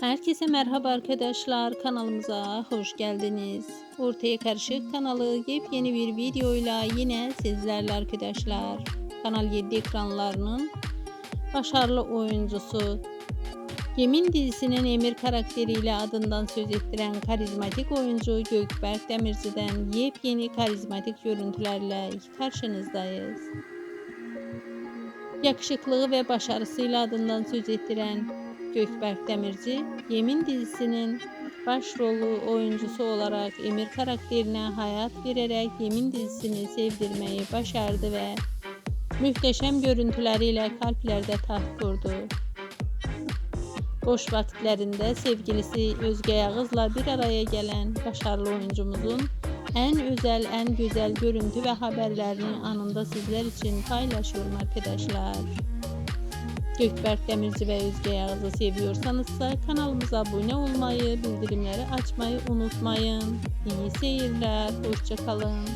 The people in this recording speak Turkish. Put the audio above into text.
Herkese merhaba arkadaşlar kanalımıza hoş geldiniz. Ortaya Karışık kanalı yepyeni bir videoyla yine sizlerle arkadaşlar. Kanal 7 ekranlarının başarılı oyuncusu Yemin dizisinin Emir karakteriyle adından söz ettiren karizmatik oyuncu Gökberk Demirci'den yepyeni karizmatik görüntülerle karşınızdayız. Yakışıklığı ve başarısıyla adından söz ettiren Gökberk Demirci, Yemin dizisinin başrolü oyuncusu olarak Emir karakterine hayat vererek Yemin dizisini sevdirmeyi başardı ve muhteşem görüntüleriyle kalplerde taht kurdu. Boş vakitlerinde sevgilisi Özge Yağız'la bir araya gelen başarılı oyuncumuzun en özel, en güzel görüntü ve haberlerini anında sizler için paylaşıyorum arkadaşlar. Gökberk Demirci ve Özge Yağız'ı seviyorsanız da kanalımıza abone olmayı, bildirimleri açmayı unutmayın. İyi seyirler, hoşçakalın.